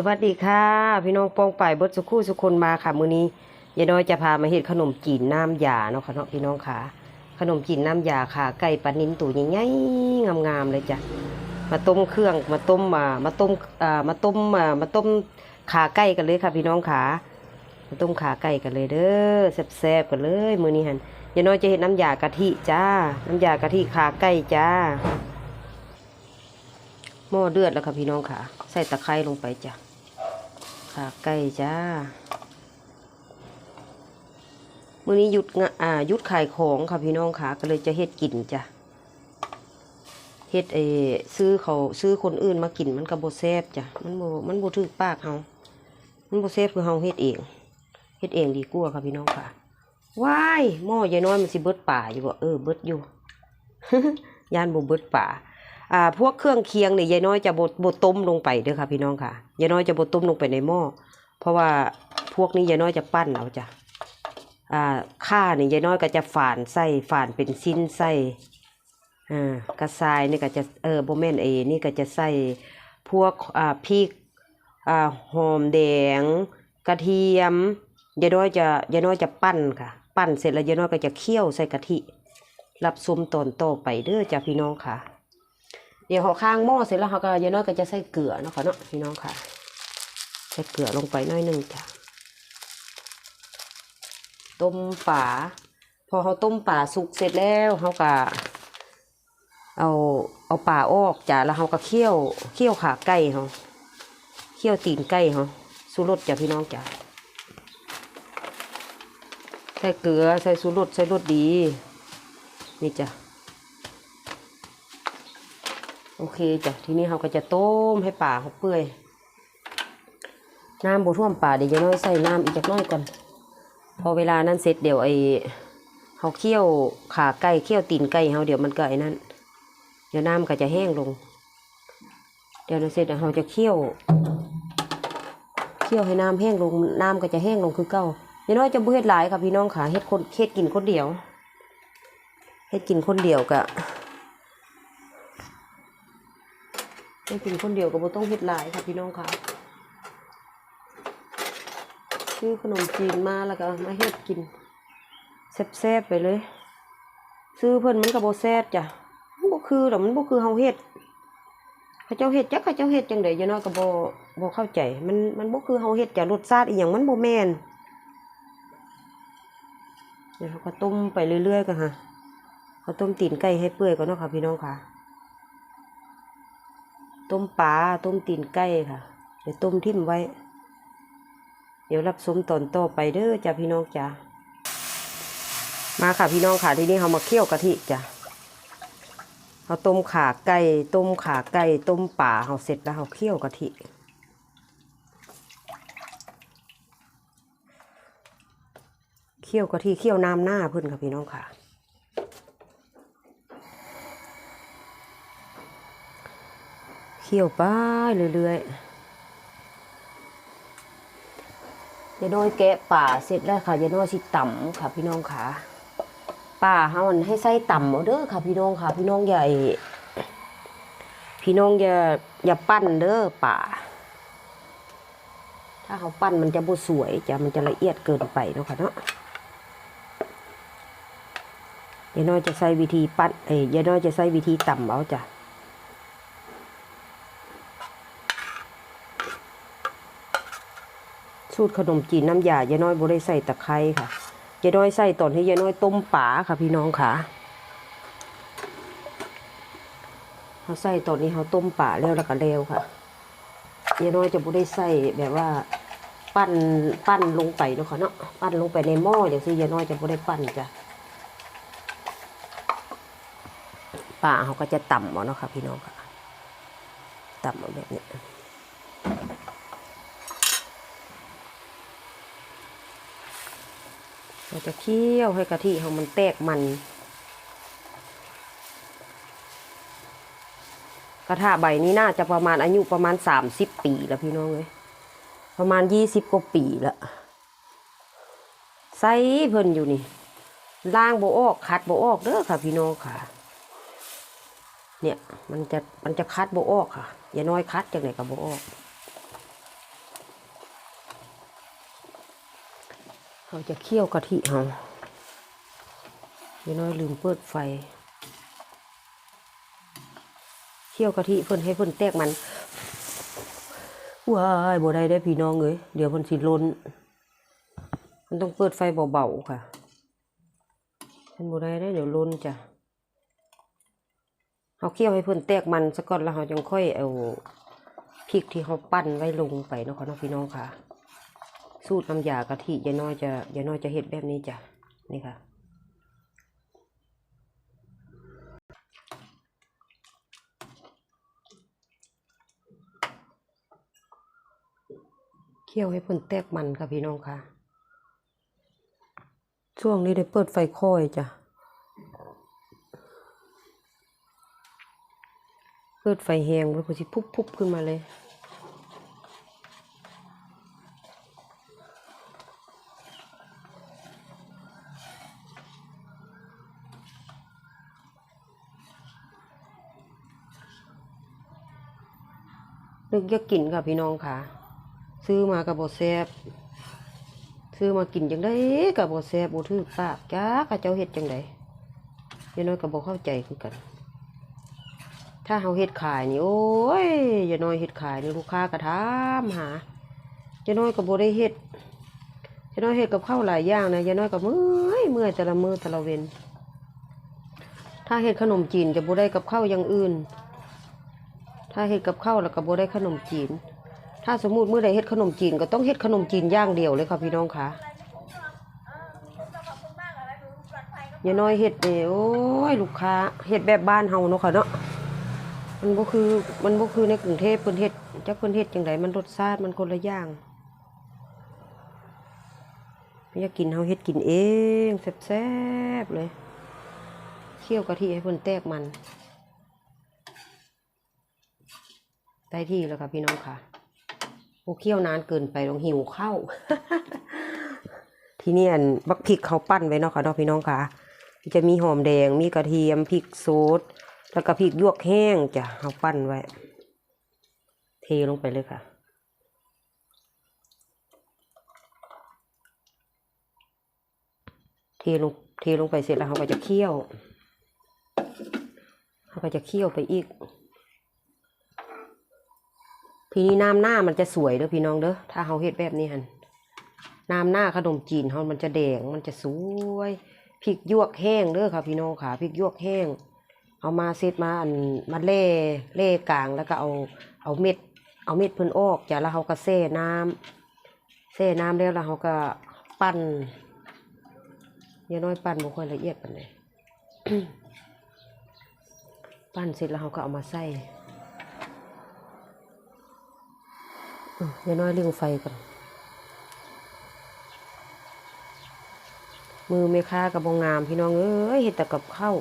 สวัสดีค่ะ พี่น้องปองป่ายบดสุคู่สุคนมาค่ะ มื้อนี้ยายน้อยจะพามาเฮ็ดขนมจีนน้ำยาเนาะค่ะเนาะพี่น้องค่ะ ขนมจีนน้ำยาค่ะไก่ปลานิ้นตัวใหญ่ๆงามๆเลยจ้ะมาต้มเครื่องมาต้มมามาต้มอ่ามาต้มอ่ามาต้มขาไก่กันเลยค่ะ พี่น้องค่ะมาต้มขาไก่กันเลยเด้อแซ่บๆกันเลยมื้อนี้หันยายน้อยจะเฮ็ดน้ำยากะทิจ้า น้ำยากะทิขาไก่จ้าหม้อเดือดแล้วค่ะพี่น้องค่ะ ใส่ตะไคร้ลงไปจ้ะ ขาไก่จ้ามื้อนี้หยุดงอ่าหยุดขายของค่ะพี่น้องค่ะก็เลยจะเฮ็ดกินจ้ะเฮ็ดเออซื้อเขาซื้อคนอื่นมากินมันก็บ่แซบจ้ะมันโบมันโบถูกปากเฮามันโบแซบคือเฮาเฮ็ดเองเฮ็ดเองดีกว่าค่ะพี่น้องค่ะว้ายหม้อยายน้อยมันสิเบิดป่าอยู่บ่เออเบิดอยู่ยานบ่เบิดป่า อ่าพวกเครื่องเคียงเนี่ยยายน้อยจะบดบดต้มลงไปเด้อค่ะพี่น้องค่ะยายน้อยจะบดต้มลงไปในหม้อเพราะว่าพวกนี้ยายน้อยจะปั้นเอาจ้ะอ่าข้าเนี่ยยายน้อยก็จะฝานไส้ฝานเป็นชิ้นไส้อ่ากระชายนี่ก็จะเออโบแมนเอนี่ก็จะใส่พวกอ่าพริกอ่าหอมแดง กระเทียมยายน้อยจะยายน้อยจะปั้นค่ะ ปั้นเสร็จแล้วยายน้อยก็จะเคี่ยวใส่กะทิรับซุมตอนโตไปเด้อจ้ะพี่น้องค่ะ เดี๋ยวเขาข้างหม้อเสร็จแล้วเขาก็ยายน้อยก็จะใส่เกลือเนาะค่ะเนาะพี่น้องค่ะ ใส่เกลือลงไปน้อยหนึ่งจ้ะต้มป่าพอเขาต้มป่าสุกเสร็จแล้วเขาก็เอาเอาป่าออกจ้ะแล้วเขาก็เคี่ยวเคี่ยวขาไก่เขาเคี่ยวตีนไก่เขาสูรสจ้ะพี่น้องจ้ะใส่เกลือใส่สูรสใส่รสดี นี่จ้ะ โอเคจ้ะทีนี้เราก็จะต้มให้ป่าเขาเปื่อยน้ำบท่วมป่าเดี๋ยวยายน้อยใส่น้ำอีกจักน้อยก่อน พอเวลานั้นเสร็จเดี๋ยวไอ้เขาเคี่ยวขาไก่เคี่ยวตีนไก่เขาเดี๋ยวมันก็ไอ้นั่นเดี๋ยวน้ำก็จะแห้งลง เดี๋ยวนั้นเสร็จเราจะเคี่ยวเคี่ยวให้น้ำแห้งลงน้ำก็จะแห้งลงคือเก่ายายน้อยจะบ่เฮ็ดหลายค่ะพี่น้องค่ะเฮ็ดคนเฮ็ดกินคนเดียวเฮ็ดกินคนเดียวกะ ไม่กินคนเดียวก็บ่ต้องเฮ็ดหลายค่ะพี่น้องค่ะซื้อขนมจีนมาแล้วก็มาเฮ็ดกินแซ่บๆไปเลย ซื้อเพิ่นมันก็บ่แซ่บจ้ะมันบ่คือดอกมันบ่คือเฮาเฮ็ดเขาเจ้าเฮ็ดจักเขาเจ้าเฮ็ดจังได๋ยายน้อยก็บ่บ่เข้าใจ มันมันบ่คือเฮาเฮ็ดจ้ะรสชาติอีหยังมันบ่แม่นเดี๋ยวเขาก็ต้มไปเรื่อยๆกันค่ะเขาต้มตีนไก่ให้เปื่อยก่อนเนาะค่ะพี่น้องค่ะ ต้มปลาต้มตีนไก่ค่ะ เดี๋ยวต้มทิ่มไว้ เดี๋ยวรับสมตอนต่อไปเด้อจ้ะพี่น้องจ้ะมาค่ะพี่น้องค่ะที่นี้เรามาเคี่ยวกะทิจ้ะเราต้มขาไก่ต้มขาไก่ต้มป่าเราเสร็จแล้วเราเคี่ยวกะทิเคี่ยวกะทิเคี่ยวน้ำหน้าเพื่อนค่ะพี่น้องค่ะ เคี่ยวไปเรื่อยๆยายน้อยแกะป่าเสร็จแล้วค่ะยายน้อยสิต่ำค่ะพี่น้องค่ะป่าเฮามันให้ใส่ต่ำเอาเด้อค่ะ พี่น้องค่ะ พี่น้องอย่พี่น้องอย่าอย่าปั้นเด้อป่า ถ้าเขาปั้นมันจะบ่สวยจะมันจะละเอียดเกินไปเนาะค่ะเนาะยายน้อยจะใช้วิธีปั้นเอ้ยยายน้อยจะใช้วิธีต่ำเอาจ้ะ สูตรขนมจีนน้ำยายายน้อยบ่ได้ใส่ตะไคร้ค่ะยายน้อยใส่ตอนที่ยายน้อยต้มป่าค่ะพี่น้องค่ะเขาใส่ตอนนี้เขาต้มป่าแล้วแล้วก็แล้วค่ะยายน้อยจะบ่ได้ใส่แบบว่า ปั้นปั้นลงไปเนาะค่ะเนาะปั้นลงไปในหม้ออย่างที่ยายน้อยจะบ่ได้ปั้นจ้ะป่าเขาก็จะต่ำเอาเนาะค่ะพี่น้องค่ะต่ำเอาแบบนี้ เราจะเคี่ยวให้กะทิของมันแตกมัน กระทะใบนี้น่าจะประมาณอายุประมาณสามสิบปีแล้วพี่น้องเลยประมาณยี่สิบกว่าปีล้วใส่เพิ่นอยู่นี่ล่างโบออกคัดโบออกเด้อค่ะ พี่น้องค่ะ เนี่ยมันจะมันจะคัดโบออกค่ะ อย่าน้อยคัดจากไหนกับโบออก เราจะเคี่ยวกะทิเฮาอย่าน้อยลืมเปิดไฟ เคี่ยวกะทิเพิ่นให้เพิ่นแตกมันว้ายบ่ได้ได้พี่น้องเอ้ยเดี๋ยวเพิ่นสิล้นมันต้องเปิดไฟเบาๆค่ะเพิ่นบ่ได้ได้เดี๋ยวล้นจ้ะเฮาเคี่ยวให้เพิ่นแตกมันซะก่อนแล้วเฮาจังค่อยเอาพริกที่เฮาปั้นไว้ลงไปเนาะค่ะเนาะพี่น้องค่ะ สูตรน้ำยากะทิยายน้อยจะยายน้อยจะเฮ็ดแบบนี้จ้ะนี่ค่ะเคี่ยวให้เพิ่นแตกมันค่ะพี่น้องค่ะ ช่วงนี้ได้เปิดไฟค่อยจ้ะ เปิดไฟแหงแล้วพอสิพุบๆขึ้นมาเลย นึกอยากกินค่ะพี่น้องค่ะ ซื้อมากับบแซบซื้อมากินจังได้กับบแซบบ่ถือปากจ้าข้าเจ้าเฮ็ดจังไดยายน้อยก็บ่เข้าใจคือกัน ถ้าเฮาเฮ็ดขายนี่โอ้ยยายน้อยเฮ็ดขายนี่ลูกค้าก็ถามหายายน้อยก็บ่ได้เฮ็ดยายน้อยเฮ็ดกับข้าวหลายอย่างนะยายน้อยก็เมื่อยเมื่อยแต่ละมือแต่ละเวนถ้าเฮ็ดขนมจีนจะบ่ได้กับข้าวอย่างอื่น ถ้าเฮ็ดกับข้าวแล้วก็บ่ได้ขนมจีน ถ้าสมมุติมื้อใดเฮ็ดขนมจีนก็ต้องเฮ็ดขนมจีนอย่างเดียวเลยค่ะพี่น้องค่ะอย่าน้อยเฮ็ดนี่โอ้ยลูกค้าเฮ็ดแบบบ้านเฮาเนาะค่ะเนาะมันบ่คือมันบ่คือในกรุงเทพเพิ่นเฮ็ดจักเพิ่นเฮ็ดจังไดมันรสชาติมันคนละอย่างอยากกินเฮาเฮ็ดกินเองแซ่บๆเลยเคี่ยวกะทิให้เพิ่นแตกมัน ได้ที่แล้วค่ะพี่น้องค่ะโอ้เคี่ยวนานเกินไปต้องหิวข้าวที่นี่อันบักพริกเขาปั้นไว้เนาะค่ะเนาะพี่น้องค่ะจะมีหอมแดงมีกระเทียมพริกซดแล้วก็พริกยวกแห้งจ้ะเขาปั้นไว้ เทลงไปเลยค่ะเทลงเทลงไปเสร็จแล้วเขาก็จะเคี่ยวเขาก็จะเคี่ยวไปอีก ทีนี้น้ำหน้ามันจะสวยเด้อพี่น้องเด้อถ้าเขาเฮ็ดแบบนี้หันน้ำหน้าขนมจีนเขามันจะแดงมันจะสวยพริกยวกแห้งเด้อค่ะพี่น้องค่ะพริกยวกแห้ง เอามาเซตมาอันมาเล่เล่กลางแล้วก็เอาเอาเม็ด เอาเม็ดเพิ่นออกจ้ะแล้วเขาก็เซ่น้ำเซ่น้ำแล้วแล้วเขาก็ปั้นอยาน้อยปั้นบ่ค่อยละเอียดปานใดปั้นเสร็จแล้วเขาก็เอามาใส่ อืมอย่าน้อยเรื่องไฟก่อน มือไม่ค่ากับบงงามพี่น้องเอ้ยเห็ดแต่กับข้าว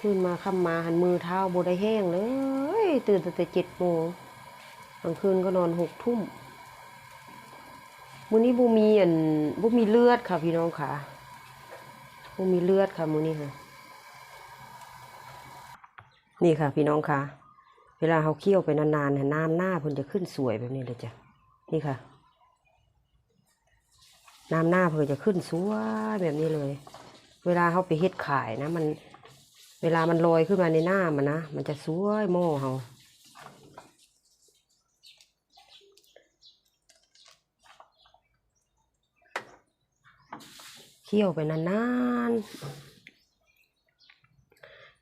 ขึ้นมาค่ำมาหันมือเท้าโบได้แห้งเลย ตื่นแต่เจ็ดโมงกลางคืนก็นอนหกทุ่มมือนี้บูมีอันบูมีเลือดค่ะพี่น้องค่ะบูมีเลือดค่ะมือนี้ค่ะ นี่ค่ะพี่น้องค่ะ เวลาเขาเคี่ยวไปนานๆเนี่ยน้ำหน้าเพิ่นจะขึ้นสวยแบบนี้เลยจ้ะนี่ค่ะ น้ำหน้าเพิ่นจะขึ้นสวยแบบนี้เลย เวลาเขาไปเฮ็ดขายนะ มัน เวลามันลอยขึ้นมาในหน้ามันนะมันจะสวยหม้อเขาเคี่ยวไปนานๆ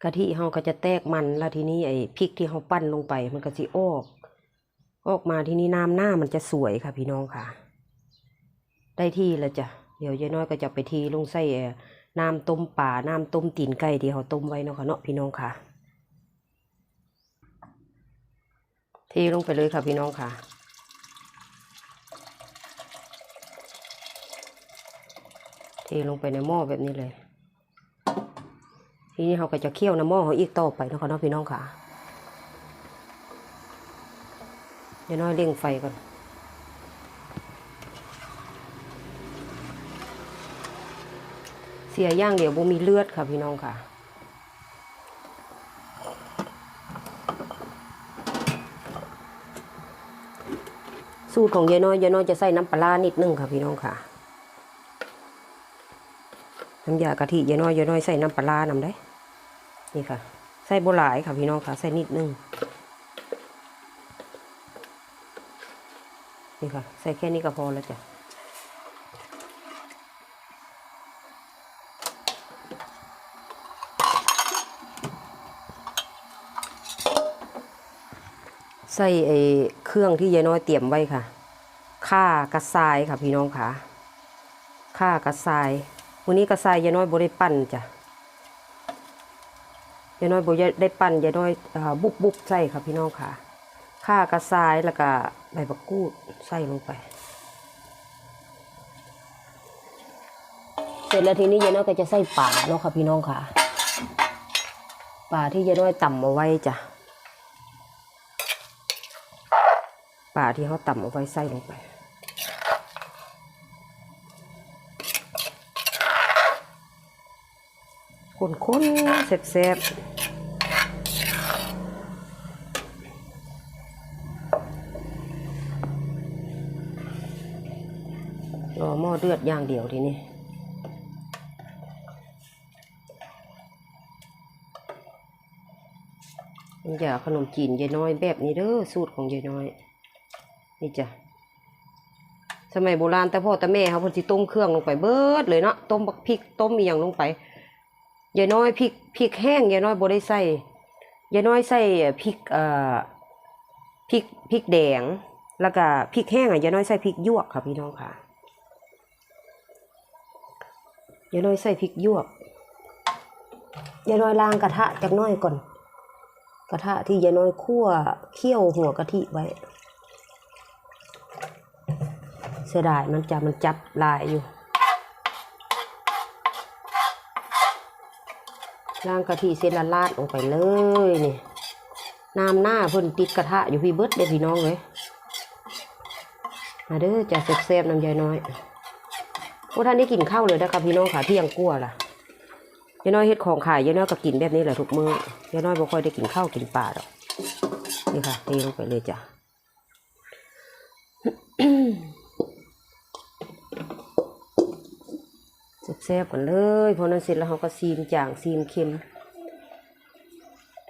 กะทิเขาก็จะแตกมันแล้วทีนี้ไอ้พริกที่เขาปั้นลงไป มันก็สิออก ออกมาทีนี้น้ำหน้ามันจะสวยค่ะ พี่น้องค่ะ ได้ที่แล้วจ้ะเดี๋ยวยายน้อยก็จะไปทีลงใส่น้ำต้มป่าน้ำต้มตีนไก่ที่เขาต้มไว้เนาะค่ะเนาะพี่น้องค่ะเทลงไปเลยค่ะพี่น้องค่ะเทลงไปในหม้อแบบนี้เลย ทีนี้เขาก็จะเคี่ยวน้ำหม้อเขาอีกต่อไปนะคะเนาะพี่น้องค่ะเดี๋ยวน้อยเร่งไฟก่อนเสียย่างเดี๋ยวบ่มีเลือดค่ะพี่น้องค่ะสูตรของยายน้อยยายน้อยจะใส่น้ำปลาร้านิดนึงค่ะพี่น้องค่ะ น้ำยากะทิยายน้อยยายน้อยใส่น้ำปลาร้ำได้ นี่ค่ะ ใส่โบหลายค่ะพี่น้องค่ะ ใส่นิดนึง นี่ค่ะ ใส่แค่นี้ก็พอแล้วจ้ะใส่ไอ้เครื่องที่ยายน้อยเตรียมไว้ค่ะข่ากระทรายค่ะพี่น้องค่ะข่ากระทราย วันนี้กระทรายยายน้อยบ่ได้ปั้นจ้ะยายน้อยบ่ได้ปั้นยายน้อยอบุบบุบใส่ค่ะพี่น้องค่ะข่ากระทรายแล้วก็ใบบักกูดใส่ลงไป เสร็จแล้วทีนี้ยายน้อยก็จะใส่ป่าเนาะค่ะพี่น้องค่ะป่าที่ยายน้อยต่ำเอาไว้จ้ะป่าที่เขาต่ำเอาไว้ใส่ลงไป คนๆแซ่บๆรอหม้อเดือดอย่างเดียวทีนี้มันอย่าขนมจีนยายน้อยแบบนี้เด้อสูตรของยายน้อย นี่จ้ะสมัยโบราณแต่พ่อแต่แม่เขาพิ่นสิต้มเครื่องลงไปเบิดเลยเนาะต้มบักพริกต้มอีหยังลงไป ยายน้อยพริกพริกแห้งยายน้อยบ่ได้ใส่ยายน้อยใส่พริกเอ่อพริกพริกแดง แล้วก็พริกแห้งอะยายน้อยใส่พริกยวกค่ะพี่น้องค่ะยายน้อยใส่พริกยวกยายน้อยล้างกระทะจักน้อยก่อน กระทะที่ยายน้อยคั่วเคี่ยวหัวกะทิไว้ เสียดายมันจะมันจับลายอยู่ ล่างกะทิเส้นละลาดลงไปเลยนี่น้ำหน้าเพิ่นติดกระทะอยู่พี่เบิร์ดเด้พี่น้องเลยมาเด้อจะแซ่บๆน้ำยายน้อยพวกท่านได้กินข้าวเลยนะครับพี่น้องค่ะเที่ยงกลัวล่ะยายน้อยเฮ็ดของขายยายน้อยก็กินแบบนี้แหละทุกมื้อยายน้อยบ่ค่อยได้กินข้าวกินปลาดอกนี่ค่ะเทลงไปเลยจ้ะ แซ่บกันเลยพอนั้นเสร็จแล้วเขาก็ซีมจางซีมเค็ม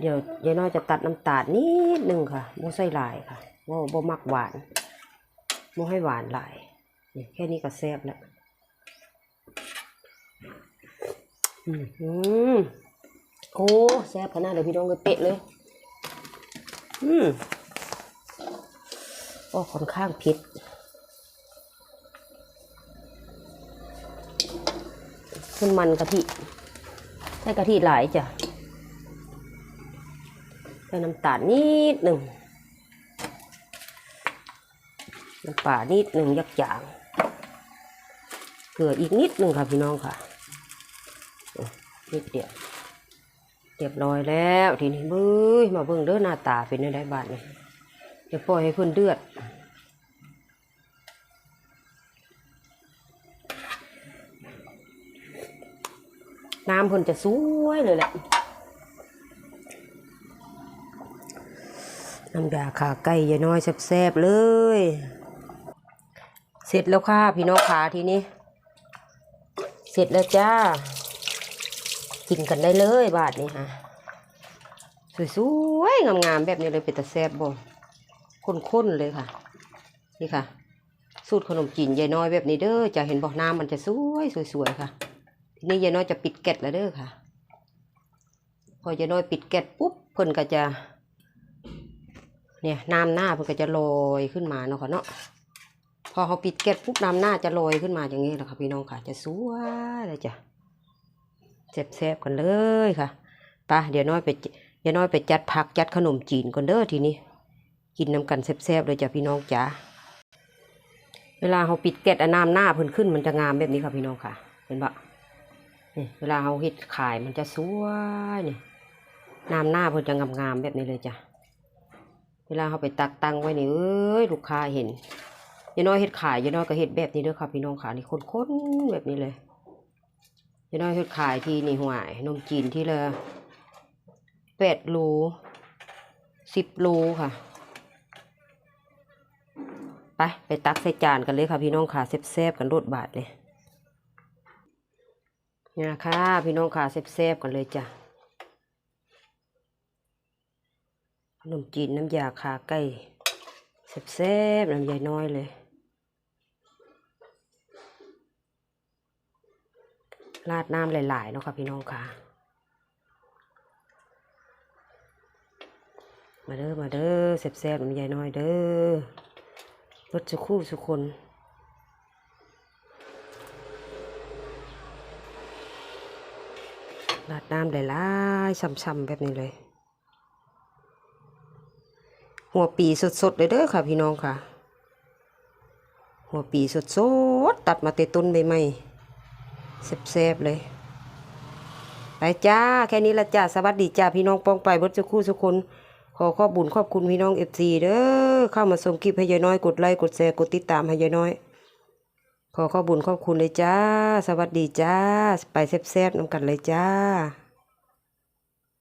เดี๋ยวยายน้อยจะตัดน้ำตาลนิดนึงค่ะโมใส่ลายค่ะโมโมมักหวานโมให้หวานหลายแค่นี้ก็แซ่บแล้วอืมโอ้แซ่บขนาดเลยพี่น้องเลยเป๊ะเลย อืมโอ้ค่อนข้างเผิ ขึ้นมันกะทิใส่กะทิหลายจ้ะใส่น้ำตาลนิดหนึ่งน้ำปลานิดหนึ่งยักจางเกลืออีกนิดหนึ่งค่ะพี่น้องค่ะนิดเดียวเรียบร้อยแล้วทีนี้เบ้ยมาเบิ่งเด้อหน้าตาเป็นยังไงบ้านนี่เดี๋ยวปล่อยให้เพิ่นเดือด น้ำเพิ่นจะสวยเลยแหละน้ำยาขาไก่ยายน้อยแซ่บๆเลย เสร็จแล้วค่ะพี่น้องขาทีนี้ เสร็จแล้วจ้า กินกันได้เลยบาทนี้ฮะสวยๆงามๆแบบนี้เลยเป็นตะแซ่บบ่ข้นๆเลยค่ะ นี่ค่ะ สูตรขนมจีนยายน้อยแบบนี้เด้อจะเห็นบอกน้ำมันจะสวยสวยๆค่ะ ทีนี้ยายน้อยจะปิดแก๊สแล้วเด้อค่ะ พอยายน้อยปิดแก๊สปุ๊บเพิ่นก็จะ เนี่ยน้ำหน้าเพิ่นก็จะลอยขึ้นมาเนาะค่ะเนาะพอเขาปิดแก๊สปุ๊บน้ำหน้าจะลอยขึ้นมาอย่างนี้แหละค่ะพี่น้องค่ะจะสวยเลยจ้ะแซ่บๆกันเลยค่ะไปเดี๋ยวน้อยไปยายน้อยไปจัดผักจัดขนมจีนก่อนเด้อทีนี้ กินน้ำกันแซ่บๆเลยจ้ะพี่น้องจ๋าเวลาเขาปิดแก๊สอะน้ำหน้าเพิ่นขึ้นมันจะงามแบบนี้ค่ะพี่น้องค่ะ เห็นปะ นี่เวลาเราเฮ็ดขายมันจะสวยนี่น้ำหน้าเพิ่นจะงามๆแบบนี้เลยจ้ะ เวลาเขาไปตักตังไว้นี่เอ้ยลูกค้าเห็นยายน้อยเฮ็ดขายยายน้อยก็เฮ็ดแบบนี้เด้อค่ะพี่น้องค่ะนี่ข้นๆแบบนี้เลยยายน้อยเฮ็ดขายที่นี่ห่วยนมจีนที่ละแปดโลสิบโลค่ะไปไปตักใส่จานกันเลยค่ะพี่น้องค่ะแซ่บๆกันรสบาทเลย เนี่ยค่ะพี่น้องค่ะแซ่บๆกันเลยจ้ะขนมจีนน้ำยาขาไก่แซ่บๆน้ำยายน้อยเลยราดน้ำหลายๆเนาะค่ะพี่น้องค่ะ มาเด้อมาเด้อแซ่บๆน้ำยายน้อยเด้อรถสุคู่สุคน ราดน้ำหลายๆช่ำๆแบบนี้เลย หัวปีสดๆเลยเด้อค่ะ พี่น้องค่ะ หัวปีสดๆตัดมาเตต้นใบไม้แซ่บๆเลยไปจ้า แค่นี้ละจ้า สวัสดีจ้า พี่น้องปองไปเบดจะคู่ทุกคน ขอขอบบุญขอบคุณพี่น้องเอฟซีเด้อเข้ามาส่งคลิปให้ยายน้อย กดไลค์กดแชร์กดติดตามให้ยายน้อย ขอขอบุญขอบคุณเลยจ้า สวัสดีจ้า ไปแซ่บๆน้ำกันเลยจ้า